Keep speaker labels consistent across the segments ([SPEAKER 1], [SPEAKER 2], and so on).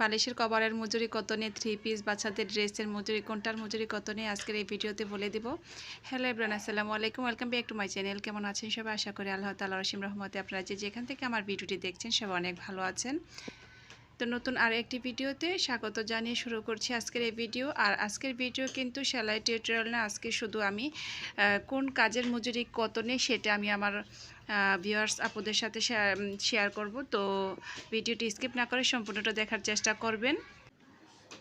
[SPEAKER 1] বালিশের কভারের মজুরি কত নিয়ে থ্রি পিস বাচ্চাদের ড্রেসের মজুরি, কোনটার মজুরি কত নিয়ে আজকের এই ভিডিওতে বলে দিব। হ্যালো এভরান আসসালামু আলাইকুম welcome back to my channel কেমন আছেন সবাই? আশা করি আল্লাহ তালা রসিম রহমতে আপনারা যে যেখান থেকে আমার ভিডিওটি দেখছেন সবাই অনেক ভালো আছেন। তো নতুন আর একটি ভিডিওতে স্বাগত জানিয়ে শুরু করছি আজকের এই ভিডিও। আর আজকের ভিডিও কিন্তু সেলাই টিউটোরিয়াল না, আজকে শুধু আমি কোন কাজের মজুরি কত নেই সেটা আমি আমার ভিউয়ার্স আপুদের সাথে শেয়ার করব। তো ভিডিওটি স্কিপ না করে সম্পূর্ণটা দেখার চেষ্টা করবেন।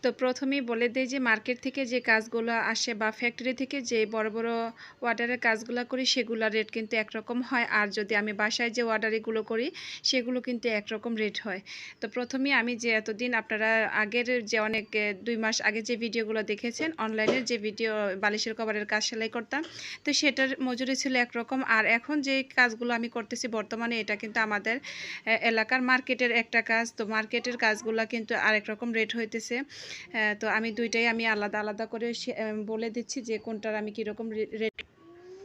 [SPEAKER 1] তো প্রথমেই বলে দেয় যে মার্কেট থেকে যে কাজগুলো আসে বা ফ্যাক্টরি থেকে যে বড় বড় অর্ডারের কাজগুলো করি সেগুলোর রেট কিন্তু একরকম হয়। আর যদি আমি বাসায় যে অর্ডারিগুলো করি, সেগুলো কিন্তু একরকম রেট হয়। তো প্রথমেই আমি যে এতদিন আপনারা আগের যে অনেক, দুই মাস আগে যে ভিডিওগুলো দেখেছেন অনলাইনের যে ভিডিও, বালিশের কভারের কাজ সেলাই করতাম, তো সেটার মজুরি ছিল একরকম। আর এখন যে কাজগুলো আমি করতেছি বর্তমানে, এটা কিন্তু আমাদের এলাকার মার্কেটের একটা কাজ। তো মার্কেটের কাজগুলো কিন্তু আরেক রকম রেট হইতেছে। তো আমি দুইটাই আমি আলাদা আলাদা করে বলে দিচ্ছি যে কোনটার আমি কীরকম রেট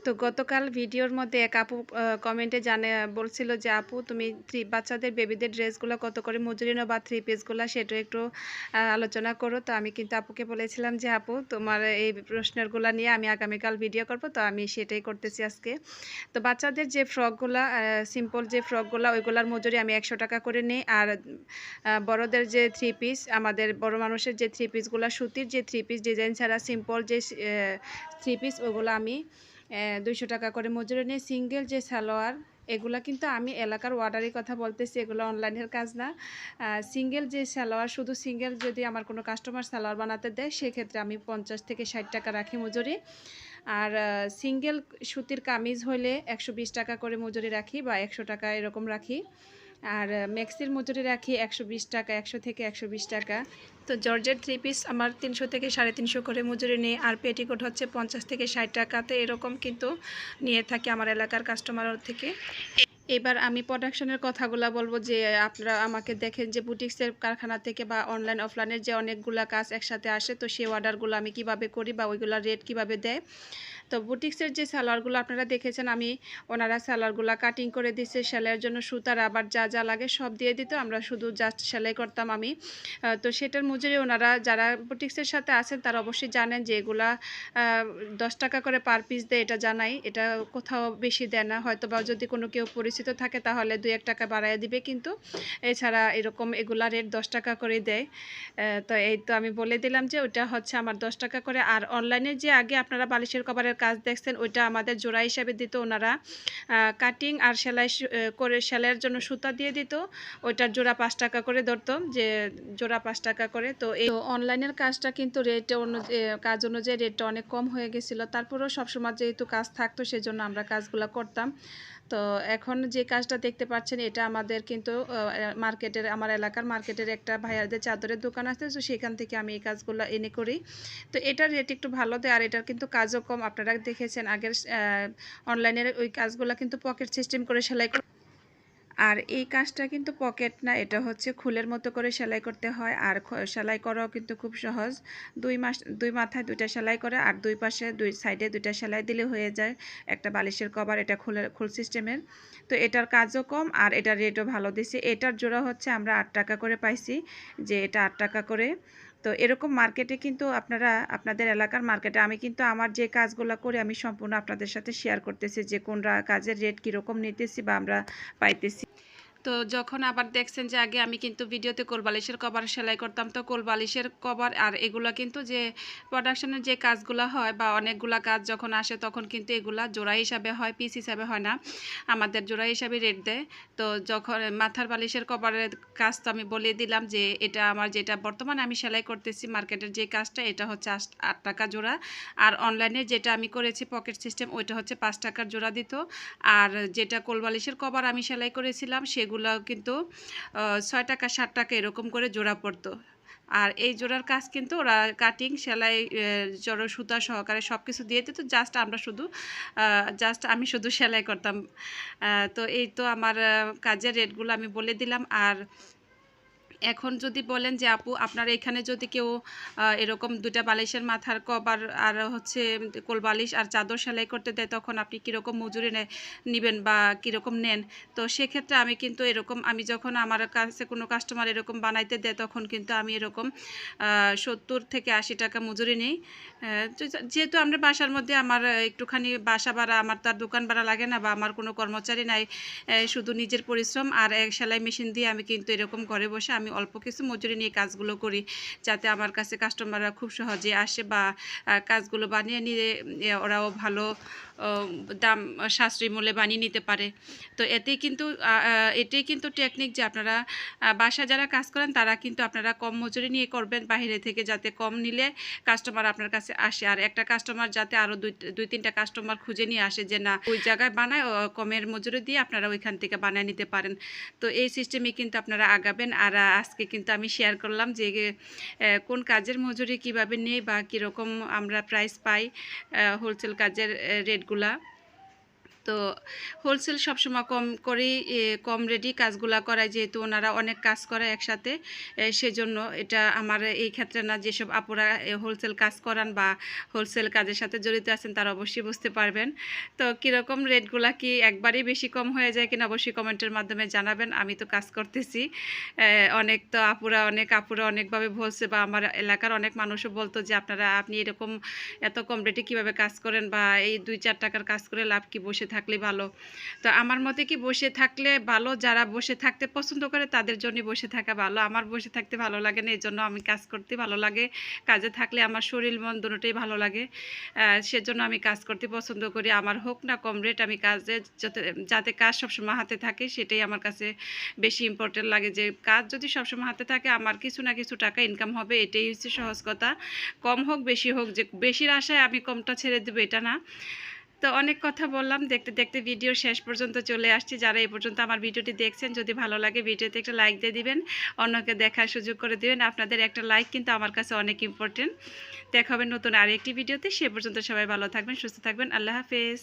[SPEAKER 1] তো গতকাল ভিডিওর মধ্যে এক আপু কমেন্টে জানে, বলছিল যে, আপু, তুমি থ্রি বাচ্চাদের বেবিদের ড্রেসগুলো কত করে মজুরি নাও বা থ্রি পিসগুলো সেটা একটু আলোচনা করো। তো আমি কিন্তু আপুকে বলেছিলাম যে, আপু, তোমার এই প্রশ্নগুলো নিয়ে আমি আগামীকাল ভিডিও করব। তো আমি সেটাই করতেছি আজকে। তো বাচ্চাদের যে ফ্রকগুলা সিম্পল যে ফ্রকগুলা ওইগুলার মজুরি আমি একশো টাকা করে নিই। আর বড়দের যে থ্রি পিস আমাদের বড় মানুষের যে থ্রি পিসগুলো সুতির যে থ্রি পিস ডিজাইন ছাড়া সিম্পল যে থ্রি পিস ওগুলো আমি দুইশো টাকা করে মজুরি নিয়ে সিঙ্গেল যে সালোয়ার, এগুলা কিন্তু আমি এলাকার ওয়ার্ডারের কথা বলতেছি, এগুলো অনলাইনের কাজ না। সিঙ্গেল যে সালোয়ার, শুধু সিঙ্গেল যদি আমার কোনো কাস্টমার সালোয়ার বানাতে দেয়, সেক্ষেত্রে আমি পঞ্চাশ থেকে ষাট টাকা রাখি মজুরি। আর সিঙ্গেল সুতির কামিজ হলে একশো বিশ টাকা করে মজুরি রাখি বা একশো টাকা এরকম রাখি। আর ম্যাক্সির মজুরি রাখি একশো বিশ টাকা, একশো থেকে একশো বিশ টাকা। তো জর্জের থ্রি পিস আমার তিনশো থেকে সাড়ে তিনশো করে মজুরি নেই, আর পেটিকোট হচ্ছে পঞ্চাশ থেকে ষাট টাকাতে এরকম কিন্তু নিয়ে থাকি আমার এলাকার কাস্টমার থেকে। এবার আমি প্রোডাকশনের কথাগুলো বলব যে, আপনারা আমাকে দেখেন যে বুটিক্সের কারখানা থেকে বা অনলাইন অফলাইনের যে অনেকগুলা কাজ একসাথে আসে, তো সেই অর্ডারগুলো আমি কীভাবে করি বা ওইগুলোর রেট কীভাবে দেয়। তো বুটিক্সের যে সালোয়ারগুলো আপনারা দেখেছেন, আমি ওনারা সালোয়ারগুলো কাটিং করে দিচ্ছে সেলাইয়ের জন্য সুতার আবার যা যা লাগে সব দিয়ে দিত, আমরা শুধু জাস্ট সেলাই করতাম আমি। তো সেটার মজুরি ওনারা, যারা বুটিক্সের সাথে আছেন তারা অবশ্যই জানেন যে এগুলা দশ টাকা করে পার পিস দেয়, এটা জানাই। এটা কোথাও বেশি দেয় না হয়তো বা যদি কোনো কেউ পরিচিত থাকে তাহলে দুই এক টাকা বাড়ায় দিবে কিন্তু, এছাড়া এরকম এগুলা রেট দশ টাকা করে দেয়। তো এই তো আমি বলে দিলাম যে ওটা হচ্ছে আমার দশ টাকা করে। আর অনলাইনে যে আগে আপনারা বালিশের কভারের কাজ দেখছেন, ওইটা আমাদের জোড়া হিসাবে দিত ওনারা। কাটিং আর সেলাই করে সেলাইয়ের জন্য সুতা দিয়ে দিত। ওইটার জোড়া পাঁচ টাকা করে ধরতো, যে জোড়া পাঁচ টাকা করে। তো এই অনলাইনের কাজটা কিন্তু রেট অনুযায়ী কাজ অনুযায়ী রেটটা অনেক কম হয়ে গেছিল। তারপরেও সবসময় যেহেতু কাজ থাকতো, সেজন্য আমরা কাজগুলো করতাম। তো এখন যে কাজটা দেখতে পাচ্ছেন, এটা আমাদের কিন্তু মার্কেটের আমার এলাকার মার্কেটের একটা ভাইয়াদের চাদরের দোকান আছে, তো সেখান থেকে আমি এই কাজগুলো এনে করি। তো এটার রেট একটু ভালো দেয়, আর এটার কিন্তু কাজও কম। আপনারা দেখেছেন আগের অনলাইনের ওই কাজগুলো কিন্তু পকেট সিস্টেম করে সেলাই আর এই কাজটা কিন্তু পকেট না, এটা হচ্ছে খুলের মতো করে সেলাই করতে হয়। আর সেলাই করাও কিন্তু খুব সহজ। দুই মাস, দুই মাথায় দুইটা সেলাই করে আর দুই পাশে, দুই সাইডে দুইটা সেলাই দিলে হয়ে যায়। একটা বালিশের কভার, এটা খুলে খুল সিস্টেমের তো এটার কাজও কম আর এটার রেটও ভালো দিছে। এটার জোড়া হচ্ছে আমরা আট টাকা করে পাইছি। যে এটা আট টাকা করে তো এরকম মার্কেটে কিন্তু আপনারা, আপনাদের এলাকার মার্কেটে আমি কিন্তু আমার যে কাজগুলো করি, আমি সম্পূর্ণ আপনাদের সাথে শেয়ার করতেছি যে কোনরা কাজের রেট কীরকম নিতেছি বা আমরা পাইতেছি। তো যখন আবার দেখছেন যে আগে আমি কিন্তু ভিডিওতে কোলবালিশের কভার সেলাই করতাম, তো কোলবালিশের কভার আর এগুলো কিন্তু যে প্রোডাকশনের যে কাজগুলো হয় বা অনেকগুলা কাজ যখন আসে তখন কিন্তু এগুলা জোড়া হিসাবে হয় পিস হিসাবে হয় না। আমাদের জোড়া হিসাবে রেট দেয়। তো যখন মাথার বালিশের কভারের কাজ তো আমি বলে দিলাম যে এটা আমার যেটা বর্তমানে আমি সেলাই করতেছি মার্কেটের যে কাজটা এটা হচ্ছে আট- টাকা জোড়া। আর অনলাইনে যেটা আমি করেছি পকেট সিস্টেম ওইটা হচ্ছে পাঁচ টাকার জোড়া দিত। আর যেটা কোলবালিশের কভার আমি সেলাই করেছিলাম সেগুলো কিন্তু ছয় টাকা, সাত টাকা এরকম করে জোড়া পড়তো। আর এই জোড়ার কাজ কিন্তু ওরা কাটিং সেলাই জড়ো সুতা সহকারে সব কিছু দিয়ে দিত। জাস্ট আমরা শুধু জাস্ট আমি শুধু সেলাই করতাম। তো এই তো আমার কাজের রেটগুলো আমি বলে দিলাম। আর এখন যদি বলেন যে আপু, আপনার এখানে যদি কেউ এরকম দুটা বালিশের মাথার কভার আর হচ্ছে কোল বালিশ আর চাদর সেলাই করতে দেয়, তখন আপনি কীরকম মজুরি নেবেন বা কীরকম নেন? তো সেক্ষেত্রে আমি কিন্তু এরকম, আমি যখন আমার কাছে কোনো কাস্টমার এরকম বানাইতে দেয়, তখন কিন্তু আমি এরকম সত্তর থেকে আশি টাকা মজুরি নিই। যেহেতু আমরা বাসার মধ্যে আমার একটুখানি বাসা ভাড়া, আমার তার দোকান ভাড়া লাগে না বা আমার কোনো কর্মচারী নাই শুধু নিজের পরিশ্রম আর এক সেলাই মেশিন দিয়ে আমি কিন্তু এরকম ঘরে বসে আমি অল্প কিছু মজুরি নিয়ে কাজগুলো করি যাতে আমার কাছে কাস্টমাররা খুব সহজে আসে বা কাজগুলো বানিয়ে নিয়ে ওরাও ভালো দাম, সাশ্রয়ী মূল্যে বানিয়ে নিতে পারে। তো এতেই কিন্তু এটাই কিন্তু টেকনিক যে আপনারা বাসা যারা কাজ করেন, তারা কিন্তু আপনারা কম মজুরি নিয়ে করবেন বাইরে থেকে, যাতে কম নিলে কাস্টমার আপনার কাছে আসে। আর একটা কাস্টমার যাতে আরও দুই দুই, তিনটা কাস্টমার খুঁজে নিয়ে আসে যে, না, ওই জায়গায় বানায় কমের মজুরি দিয়ে আপনারা ওইখান থেকে বানিয়ে নিতে পারেন। তো এই সিস্টেমে কিন্তু আপনারা আগাবেন। আর আজকে কিন্তু আমি শেয়ার করলাম যে কোন কাজের মজুরি কীভাবে নেই বা কীরকম আমরা প্রাইস পাই হোলসেল কাজের রেটগুলা তো হোলসেল সবসময় কম করেই কম রেডি কাজগুলা করায় যেহেতু ওনারা অনেক কাজ করে একসাথে সেজন্য এটা আমার এই ক্ষেত্রে না, যেসব আপুরা হোলসেল কাজ করান বা হোলসেল কাজের সাথে জড়িত আছেন, তারা অবশ্যই বুঝতে পারবেন। তো কীরকম রেটগুলা কি একবারেই বেশি কম হয়ে যায় কিনা, অবশ্যই কমেন্টের মাধ্যমে জানাবেন। আমি তো কাজ করতেছি। অনেক তো আপুরা, অনেক আপুরা অনেকভাবে বলছে বা আমার এলাকার অনেক মানুষও বলতো যে, আপনারা, আপনি এরকম এত কম রেটে কীভাবে কাজ করেন বা এই দুই চার টাকার কাজ করে লাভ কি, বসে থাকলে ভালো। তো আমার মতে কি বসে থাকলে ভালো, যারা বসে থাকতে পছন্দ করে তাদের জন্য বসে থাকা ভালো। আমার বসে থাকতে ভালো লাগে না এই জন্য আমি কাজ করতে ভালো লাগে। কাজে থাকলে আমার শরীর মন দুটোই ভালো লাগে। সেজন্য আমি কাজ করতে পছন্দ করি। আমার হোক না কম রেট আমি কাজে যাতে কাজ সবসময় হাতে থাকে, সেটাই আমার কাছে বেশি ইম্পর্টেন্ট লাগে যে কাজ যদি সবসময় হাতে থাকে, আমার কিছু না কিছু টাকা ইনকাম হবে, এটাই হচ্ছে সহজ কথা। কম হোক, বেশি হোক, যে বেশির আশায় আমি কমটা ছেড়ে দেবো, এটা না। তো অনেক কথা বললাম। দেখতে দেখতে ভিডিও শেষ পর্যন্ত চলে আসছি। যারা এই পর্যন্ত আমার ভিডিওটি দেখছেন, যদি ভালো লাগে ভিডিওতে একটা লাইক দিয়ে দিবেন, অন্যকে দেখার সুযোগ করে দিবেন। আপনাদের একটা লাইক কিন্তু আমার কাছে অনেক ইম্পর্টেন্ট দেখা হবে নতুন আরেকটি ভিডিওতে সে পর্যন্ত সবাই ভালো থাকবেন, সুস্থ থাকবেন। আল্লাহ হাফেজ।